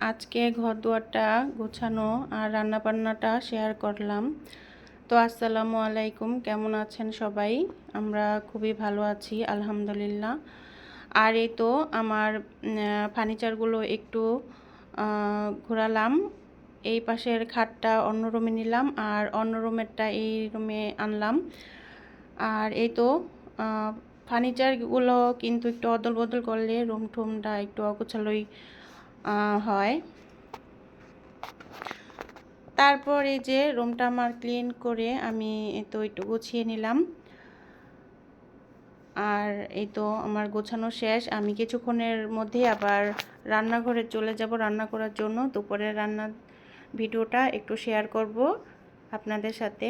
আজকে ঘর দুয়ারটা গোছানো আর রান্নাবান্নাটা শেয়ার করলাম। তো আসসালামু আলাইকুম, কেমন আছেন সবাই? আমরা খুবই ভালো আছি, আলহামদুলিল্লাহ। আর এই তো আমার ফার্নিচারগুলো একটু ঘোরালাম। এই পাশের খাটটা অন্য রুমে নিলাম আর অন্য রুমেরটা এই রুমে আনলাম। আর এই তো ফার্নিচারগুলো কিন্তু একটু অদল বদল করলে রুম টুমটা একটু অগোছালোই হয়। তারপর এই যে রুমটা আমার ক্লিন করে আমি তো একটু গুছিয়ে নিলাম। আর এই তো আমার গোছানো শেষ। আমি কিছুক্ষণের মধ্যে আবার রান্নাঘরে চলে যাব রান্না করার জন্য। দুপুরের রান্নার ভিডিওটা একটু শেয়ার করব আপনাদের সাথে।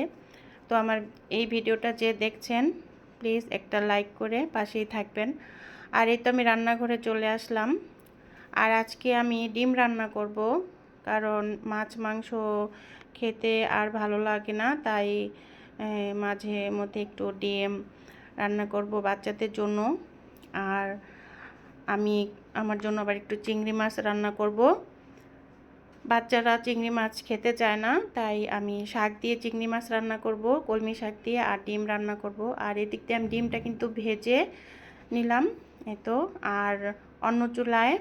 তো আমার এই ভিডিওটা যে দেখছেন, প্লিজ একটা লাইক করে পাশেই থাকবেন। আর এই তো আমি রান্নাঘরে চলে আসলাম। আর আজকে আমি ডিম রান্না করব, কারণ মাছ, মাংস খেতে আর ভালো লাগে না, তাই মাঝে মধ্যে একটু ডিম রান্না করব বাচ্চাদের জন্য। আর আমি আমার জন্য আবার একটু চিংড়ি মাছ রান্না করব। বাচ্চারা চিংড়ি মাছ খেতে চায় না, তাই আমি শাক দিয়ে চিংড়ি মাছ রান্না করব, কলমি শাক দিয়ে আর ডিম রান্না করব। আর এদিক দিয়ে আমি ডিমটা কিন্তু ভেজে নিলাম, এতো। আর অন্য চুলায়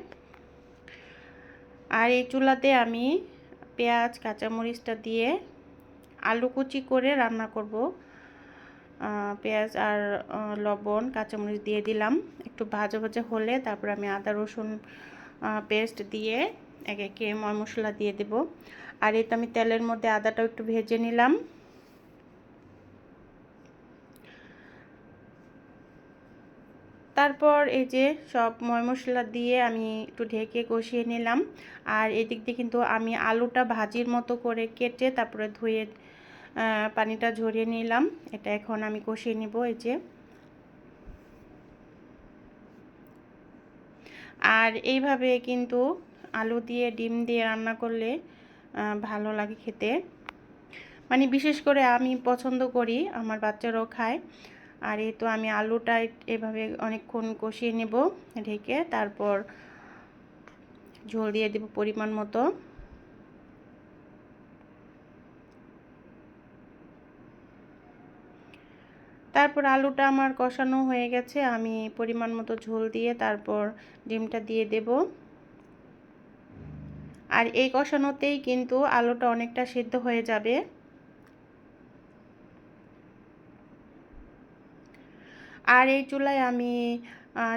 আর এই চুলাতে আমি পেঁয়াজ, কাঁচামরিচটা দিয়ে আলু কুচি করে রান্না করব। পেঁয়াজ আর লবণ, কাঁচামরিচ দিয়ে দিলাম। একটু ভাজা ভাজা হলে তারপর আমি আদা, রসুন পেস্ট দিয়ে এক একে ময় মশলা দিয়ে দেব। আর এই আমি তেলের মধ্যে আদাটাও একটু ভেজে নিলাম। তারপর এই যে সব ময় মশলা দিয়ে আমি একটু ঢেকে কষিয়ে নিলাম। আর এদিক দিয়ে কিন্তু আমি আলুটা ভাজির মতো করে কেটে তারপরে ধুয়ে পানিটা ঝরিয়ে নিলাম। এটা এখন আমি কষিয়ে নিব এই যে। আর এইভাবে কিন্তু আলু দিয়ে ডিম দিয়ে রান্না করলে ভালো লাগে খেতে। মানে বিশেষ করে আমি পছন্দ করি, আমার বাচ্চারাও খায়। আর এই তো আমি আলুটা এভাবে অনেকক্ষণ কষিয়ে নেব, ঢেকে তারপর ঝোল দিয়ে দেব পরিমাণ মতো। তারপর আলুটা আমার কষানো হয়ে গেছে, আমি পরিমাণ মতো ঝোল দিয়ে তারপর ডিমটা দিয়ে দেব। আর এই কষানোতেই কিন্তু আলুটা অনেকটা সিদ্ধ হয়ে যাবে। আর এই চুলায় আমি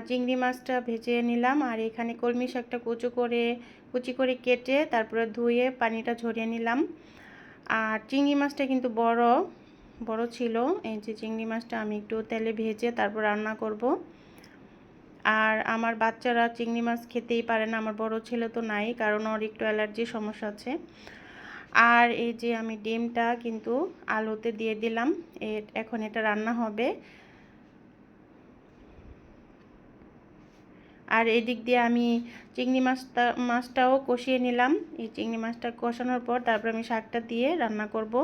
চিংড়ি মাছটা ভেজে নিলাম। আর এখানে কলমি শাকটা কুচু করে, কুচি করে কেটে তারপরে ধুয়ে পানিটা ঝরিয়ে নিলাম। আর চিংড়ি মাছটা কিন্তু বড় বড় ছিল। এই যে চিংড়ি মাছটা আমি একটু তেলে ভেজে তারপর রান্না করব। আর আমার বাচ্চারা চিংড়ি মাছ খেতেই পারে না, আমার বড় ছেলে তো নাই, কারণ ওর একটু অ্যালার্জির সমস্যা আছে। আর এই যে আমি ডিমটা কিন্তু আলুতে দিয়ে দিলাম। এখন এটা রান্না হবে। আর এদিক দিয়ে আমি চিংড়ি মাছটা, মাছটাও কষিয়ে নিলাম। এই চিংড়ি মাছটা কষানোর পর তারপর আমি শাকটা দিয়ে রান্না করব।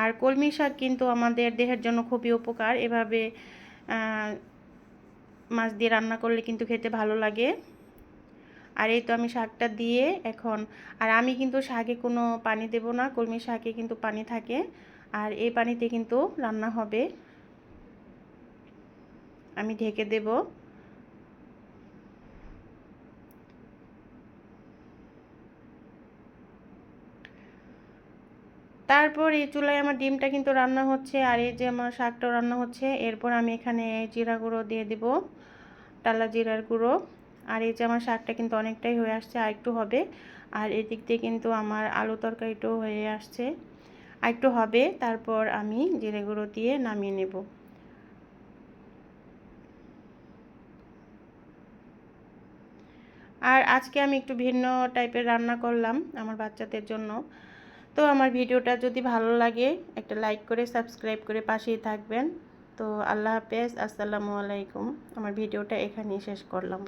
আর কলমি শাক কিন্তু আমাদের দেহের জন্য খুবই উপকার। এভাবে মাছ দিয়ে রান্না করলে কিন্তু খেতে ভালো লাগে। আর এই তো আমি শাকটা দিয়ে এখন, আর আমি কিন্তু শাকে কোনো পানি দেব না। কলমি শাকে কিন্তু পানি থাকে। আর এই পানিতে কিন্তু রান্না হবে। আমি ঢেকে দেবো। তারপর এই চুলায় আমার ডিমটা কিন্তু রান্না হচ্ছে আর এই যে আমার শাকটাও রান্না হচ্ছে। এরপর আমি এখানে জিরা গুঁড়ো দিয়ে দিব, টালা জিরার গুঁড়ো। আর এই যে আমার শাকটা কিন্তু অনেকটাই হয়ে আসছে, আর একটু হবে। আর এদিক দিয়ে কিন্তু আমার আলু তরকারিটাও হয়ে আসছে। আর একটু হবে, তারপর আমি জিরে গুঁড়ো দিয়ে নামিয়ে নেব। আর আজকে আমি একটু ভিন্ন টাইপের রান্না করলাম আমার বাচ্চাদের জন্য। তো আমার ভিডিওটা যদি ভালো লাগে, একটা লাইক করে, সাবস্ক্রাইব করে পাশেই থাকবেন। তো আল্লাহ হাফেজ, আসসালামু আলাইকুম। আমার ভিডিওটা এখানেই শেষ করলাম।